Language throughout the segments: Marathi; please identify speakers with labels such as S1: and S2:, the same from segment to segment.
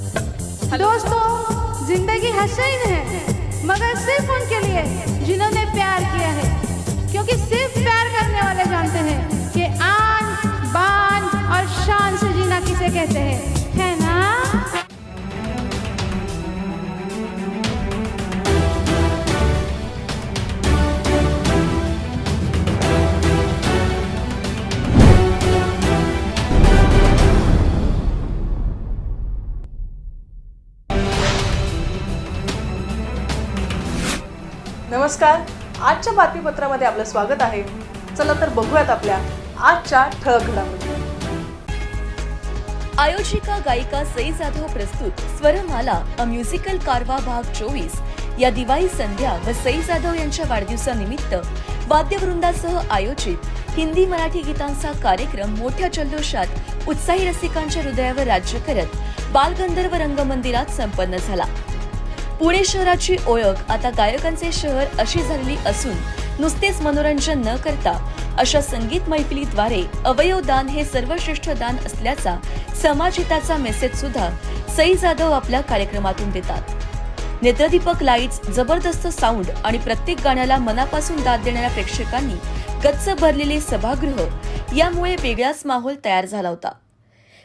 S1: दोस्तों, ज़िंदगी हसीन है, मगर सिर्फ़ उनके लिए, जिन्होंने प्यार किया है। क्योंकि सिर्फ़ प्यार करने वाले जानते हैं कि आन, बान और शान से जीना किसे कहते हैं।
S2: नमस्कार. आजच्या बातमीपत्रामध्ये आपलं स्वागत आहे. चला तर बघूयात आपल्या आजच्या ठळक घडामोडी.
S3: आयोजिका गायिका सई जाधव प्रस्तुत स्वरमाला अ म्युझिकल कारवा भाग चोवीस. या दिवाळी संध्या व सई जाधव यांच्या वाढदिवसानिमित्त वाद्यवृंदासह आयोजित हिंदी मराठी गीतांचा कार्यक्रम मोठ्या जल्लोषात उत्साही रसिकांच्या हृदयावर राज्य करत बालगंधर्व रंगमंदिरात संपन्न झाला. पुणे शहराची ओळख आता गायकांचे शहर अशी झालेली असून नुसतेच मनोरंजन न करता अशा संगीत मैफिलीद्वारे अवयवदान हे सर्वश्रेष्ठ दान असल्याचा समाजहिताचा मेसेज सुद्धा सई जाधव आपल्या कार्यक्रमातून देतात. नेत्रदीपक लाईट्स जबरदस्त साऊंड आणि प्रत्येक गाण्याला मनापासून दाद देणाऱ्या प्रेक्षकांनी गच्च भरलेले सभागृह यामुळे वेगळाच माहोल तयार झाला होता.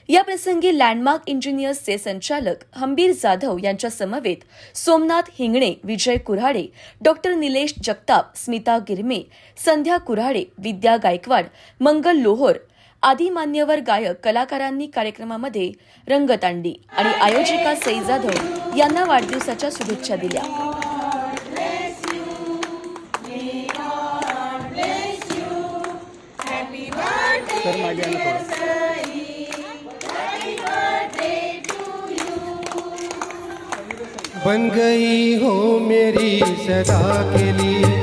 S3: या प्रसंगी लँडमार्क इंजिनियर्सचे संचालक हंबीर जाधव यांच्या समवेत सोमनाथ हिंगणे विजय कुऱ्हाडे डॉक्टर निलेश जगताप स्मिता गिरमे संध्या कुऱ्हाडे विद्या गायकवाड मंगल लोहोर आदी मान्यवर गायक कलाकारांनी कार्यक्रमामध्ये रंगत आणली आणि आयोजिका सई जाधव यांना वाढदिवसाच्या शुभेच्छा दिल्या.
S4: बन गई हो मेरी सदा के लिए।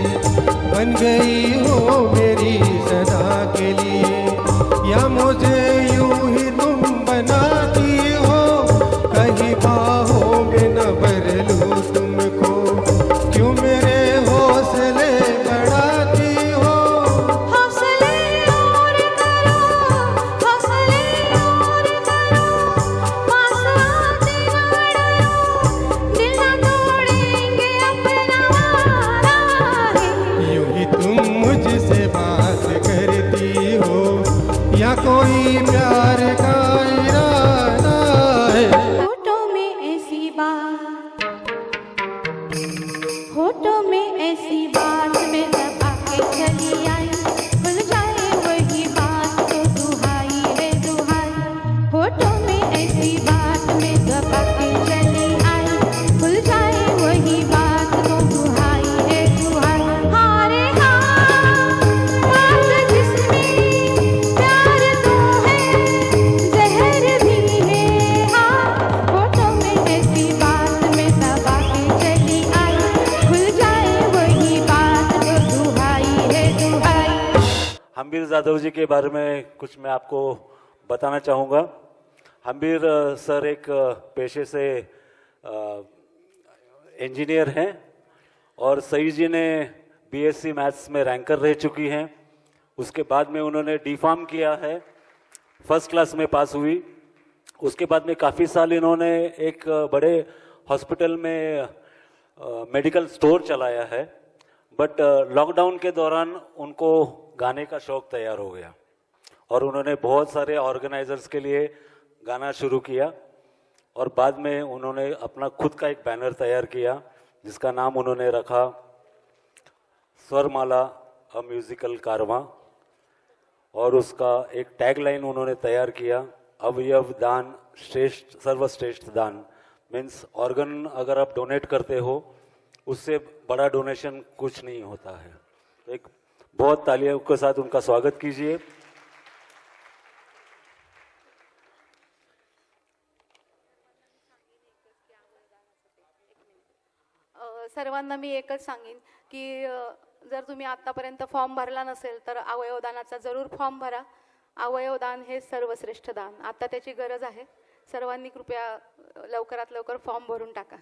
S4: बन गई हो मेरी सदा कोई प्यार का
S5: हम्बीर जाधव जी के बारे में कुछ मैं आपको बताना चाहूँगा। हम्बीर सर एक पेशे से इंजीनियर हैं और सई जी ने बीएससी मैथ्स में रैंकर रह चुकी हैं। उसके बाद में उन्होंने डी फार्म किया है, फ़र्स्ट क्लास में पास हुई। उसके बाद में काफ़ी साल इन्होंने एक बड़े हॉस्पिटल में मेडिकल स्टोर चलाया है। बट लॉकडाउन के दौरान उनको गाने का शौक तैयार हो गया। और उन्होंने बहुत सारे ऑर्गेनाइजर्स के लिए गाना शुरू किया और बाद में उन्होंने अपना खुद का एक बैनर तैयार किया, जिसका नाम उन्होंने रखा स्वरमाला अ म्यूजिकल कारवां और उसका एक टैगलाइन उन्होंने तैयार किया, अवयव दान श्रेष्ठ, सर्वश्रेष्ठ दान। मीन्स ऑर्गन अगर आप डोनेट करते हो, उससे बड़ा डोनेशन कुछ नहीं होता है। एक बहुत तालियों के साथ उनका स्वागत कीजिए।
S1: सर्वांना मी एकच सांगेन की जर तुम्ही आतापर्यंत फॉर्म भरला नसेल तर अवयवदानाचा जरूर फॉर्म भरा. अवयवदान हे सर्वश्रेष्ठ दान. आता त्याची गरज आहे. सर्वांनी कृपया लवकरात लवकर फॉर्म भरून टाका.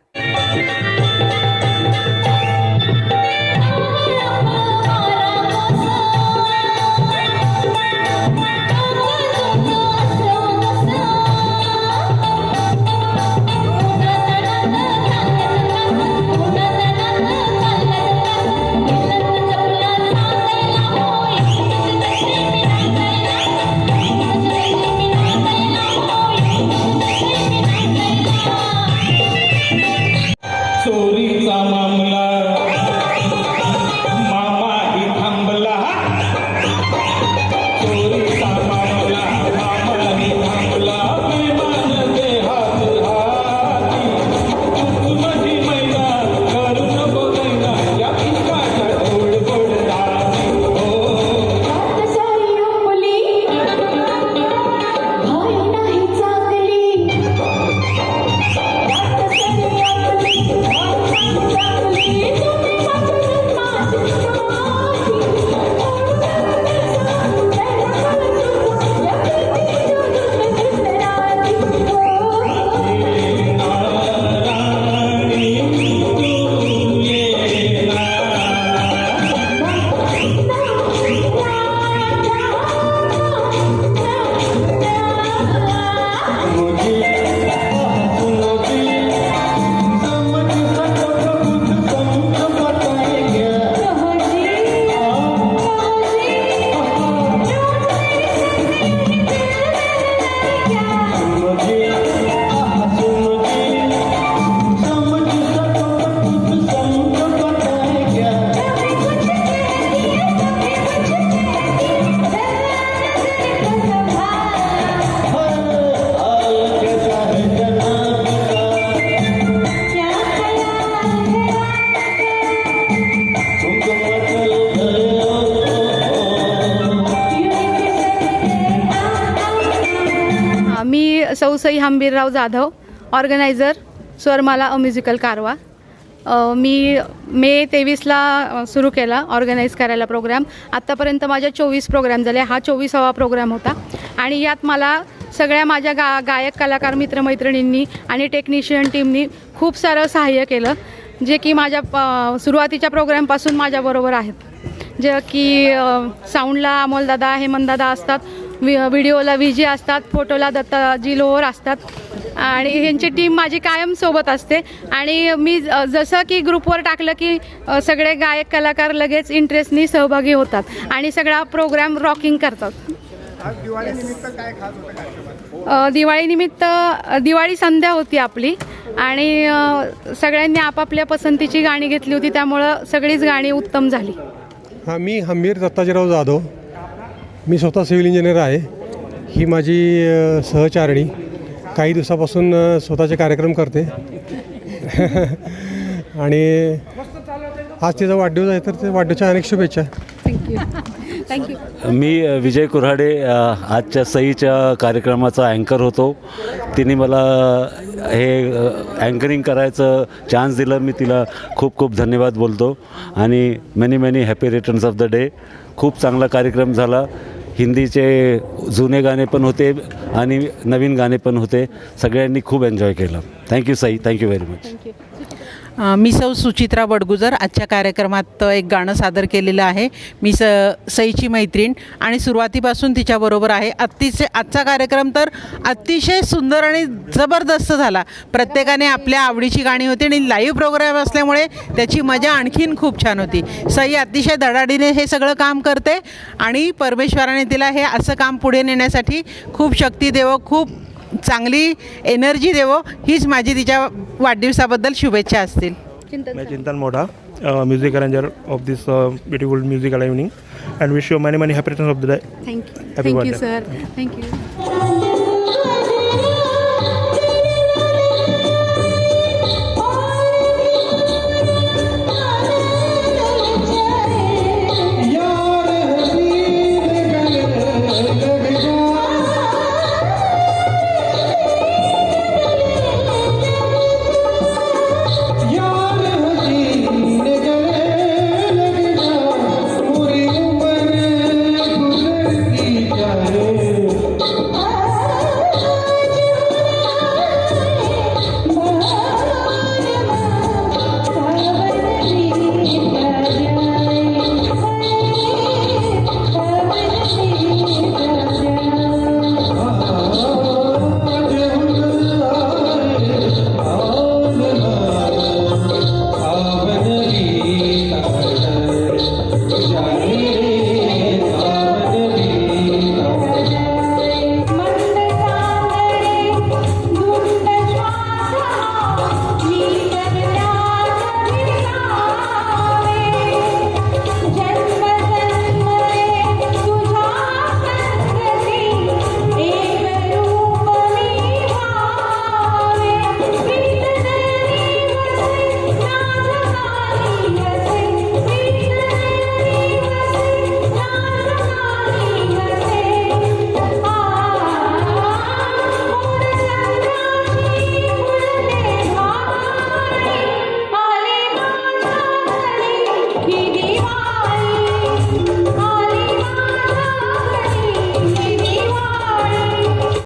S1: मी Hambirrao Jadhav organiser Swarmala a musical कारवा. मी मे तेवीसला सुरू केला ऑर्गनाईज करायला प्रोग्राम. आत्तापर्यंत माझ्या चोवीस प्रोग्राम झाले हा चोवीसावा प्रोग्राम होता. आणि यात मला सगळ्या माझ्या गा गायक कलाकार मित्रमैत्रिणींनी आणि टेक्निशियन टीमनी खूप सारं सहाय्य केलं जे की माझ्या प- सुरुवातीच्या प्रोग्रामपासून माझ्याबरोबर आहेत. जे की साऊंडला अमोलदादा हेमंतदादा असतात. वि व्हिडिओला विजी असतात फोटोला दत्ताजी लोहर असतात. आणि ह्यांची टीम माझी कायम सोबत असते. आणि मी ज- जसं की ग्रुपवर टाकलं की सगळे गायक कलाकार लगेच इंटरेस्टनी सहभागी होतात. आणि सगळा प्रोग्राम रॉकिंग करतात. दिवाळीनिमित्त दिवाळी संध्या होती आपली. आणि सगळ्यांनी आपापल्या पसंतीची गाणी घेतली होती त्यामुळं सगळीच गाणी उत्तम झाली.
S4: हां मी हंबीर दत्ताजीराव जाधव. मी स्वतः सिव्हिल इंजिनियर आहे. ही माझी सहचारिणी. काही दिवसापासून स्वतःचे कार्यक्रम करते. आणि आज तिचा वाढदिवस आहे तर ते वाढदिवसच्या अनेक शुभेच्छा.
S1: थँक्यू थँक्यू
S5: मी विजय कुऱ्हाडे आजच्या सईच्या कार्यक्रमाचा अँकर होतो. तिने मला हे अँकरिंग करायचं चान्स दिलं. मी तिला खूप खूप धन्यवाद बोलतो. आणि many many happy returns of the day खूप चांगला कार्यक्रम झाला. हिंदीचे जुने गाणे पण होते आणि नवीन गाणे पण होते. सगळ्यांनी खूप एन्जॉय केलं. Thank you Sai thank you very much
S6: मी सौ सुचित्रा बडगुजर. आजच्या कार्यक्रमात एक गाणं सादर केलेलं आहे. मी स सईची मैत्रीण आणि सुरुवातीपासून तिच्याबरोबर आहे. अतिशय आजचा कार्यक्रम तर अतिशय सुंदर आणि जबरदस्त झाला. प्रत्येकाने आपल्या आवडीची गाणी होती आणि लाईव्ह प्रोग्राम असल्यामुळे त्याची मजा आणखीन खूप छान होती. सई अतिशय धडाडीने हे सगळं काम करते आणि परमेश्वराने तिला हे असं काम पुढे नेण्यासाठी खूप शक्ती देवो खूप चांगली एनर्जी देवो हीच माझी तिच्या वाढदिवसाबद्दल शुभेच्छा असतील.
S7: मैं Chintan Modha music arranger of this beautiful musical evening and wish you many many returns of the day
S1: thank you thank you. Sir thank you